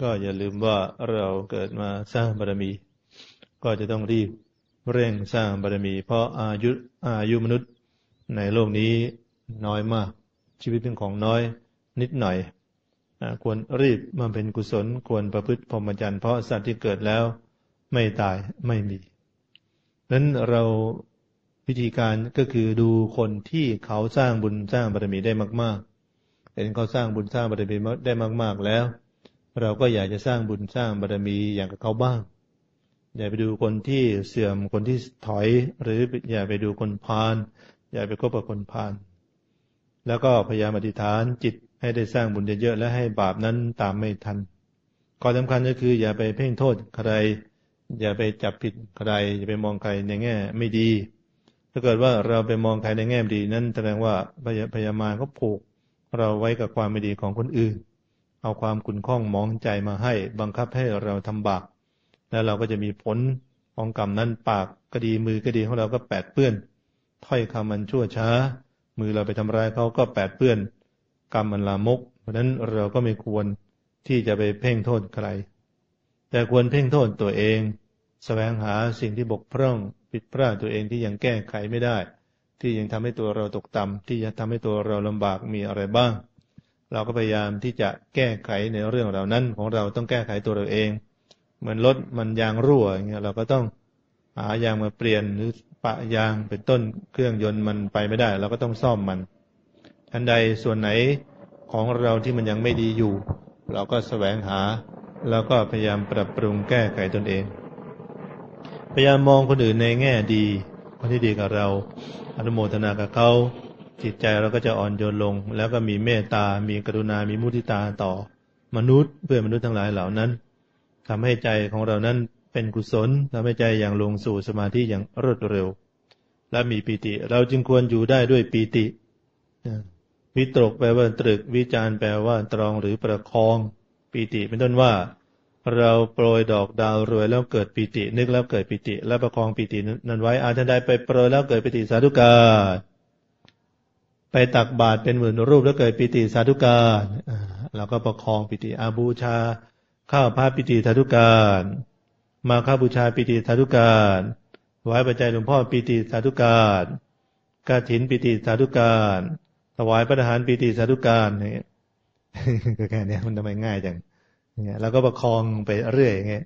ก็อย่าลืมว่าเราเกิดมาสร้างบารมี ก็จะต้องรีบเร่งสร้างบารมี เพราะอายุอายุมนุษย์ในโลกนี้น้อยมาก ชีวิตเป็นของน้อยนิดหน่อยควรรีบมาเป็นกุศลควรประพฤติพรหมจรรย์เพราะสัตว์ที่เกิดแล้วไม่ตายไม่มีนั้นเราวิธีการก็คือดูคนที่เขาสร้างบุญสร้างบารมีได้มาก ๆ เห็นเขาสร้างบุญสร้างบารมีได้มาก ๆ แล้ว เราก็อยากจะสร้างบุญสร้างบารมีอย่างกับเขาบ้าง อย่าไปดูคนที่เสื่อมคนที่ถอย หรืออย่าไปดูคนพาลอย่าไปคบกับคนพาลแล้วก็พยายามอธิษฐานจิตให้ได้สร้างบุญเยอะๆและให้บาปนั้นตามไม่ทันข้อสำคัญก็คือ อย่าไปเพ่งโทษใคร อย่าไปจับผิดใคร อย่าไปมองใครในแง่ไม่ดี ถ้าเกิดว่าเราไปมองใครในแง่ดี นั้นแสดงว่าพยามารก็ผูกเราไว้กับความไม่ดีของคนอื่น เอาความขุ่นข้องมองใจมาให้ บังคับให้เราทำบาปแล้วเราก็จะมีผลของกรรมนั้นปากก็ดีมือก็ดีของเราก็แปดเปื้อน ถ้อยคำมันชั่วช้า มือเราไปทำร้ายเขาก็แปดเปื้อน กรรมมันลามก เพราะนั้นเราก็ไม่ควรที่จะไปเพ่งโทษใคร แต่ควรเพ่งโทษตัวเองแสวงหาสิ่งที่บกพร่องผิดพลาดตัวเองที่ยังแก้ไขไม่ได้ ที่ยังทำให้ตัวเราตกต่ำที่จะทำให้ตัวเราลำบากมีอะไรบ้าง เราก็พยายามที่จะแก้ไขในเรื่องเหล่านั้นของเราต้องแก้ไขตัวเราเอง เหมือนรถมันยางรั่วอย่างเงี้ยเราก็ต้องหายางมาเปลี่ยนหรือปะยางเป็นต้นเครื่องยนต์มันไปไม่ได้ เราก็ต้องซ่อมมันอันใดส่วนไหนของเราที่มันยังไม่ดีอยู่ เราก็แสวงหา แล้วก็พยายามปรับปรุงแก้ไขตนเอง พยายามมองคนอื่นในแง่ดีคนที่ดีกับเรา อนุโมทนากับเขา จิตใจเราก็จะอ่อนโยนลง แล้วก็มีเมตตา มีกรุณา มีมุทิตาต่อ มนุษย์เพื่อนมนุษย์ทั้งหลายเหล่านั้นทำให้ใจของเรานั้นเป็นกุศลทำให้ใจอย่างลงสู่สมาธิอย่างรวดเร็ว และมีปีติ เราจึงควรอยู่ได้ด้วยปีติวิตกแปลว่าตรึกวิจารแปลว่าตรองหรือประคองปีติ เป็นต้นว่า เราโปรยดอกดาวรวยแล้วเกิดปีติ นึกแล้วเกิดปีติ แล้วประคองปีตินั้นไว้อาจจะได้ไปโปรยแล้วเกิดปีติสาธุกาไป ตักบาตรเป็นหมื่นรูปแล้วเกิดปีติสาธุการเราก็ประคองปีติอาบูชา ข้าวพระปิติสาธุการ มาข้าบูชาปิติสาธุการไว้ปัจจัยหลวงพ่อปิติสาธุการกาถินปิติสาธุการถวายพระทหารปีติสาธุการเนี่ยแค่นี้มันทำไมง่ายจังเนี่ยเราก็ประคองไปเรื่อยอย่างเงี้ย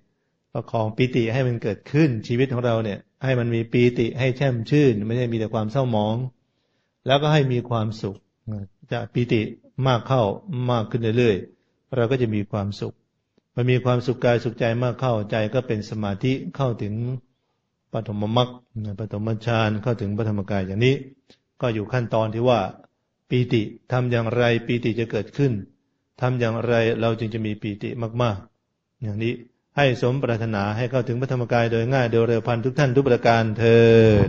ประคองปีติให้มันเกิดขึ้นชีวิตของเราเนี่ย ให้มันมีปีติให้แช่มชื่น ไม่ใช่มีแต่ความเศร้าหมอง แล้วก็ให้มีความสุข จะปีติมากเข้ามากขึ้นเรื่อยๆเราก็จะมีความสุขมันมีความสุขกายสุขใจมากเข้าใจก็เป็นสมาธิเข้าถึงปฐมมรรคปฐมฌานเข้าถึงปฐมกายอย่างนี้ ก็อยู่ขั้นตอนที่ว่าปีติทำอย่างไรปีติจะเกิดขึ้นทำอย่างไรเราจึงจะมีปีติมากๆ อย่างนี้ให้สมปรารถนาให้เข้าถึงพระธรรมกายโดยง่ายโดยเร็วพันทุกท่านทุกประการเถิด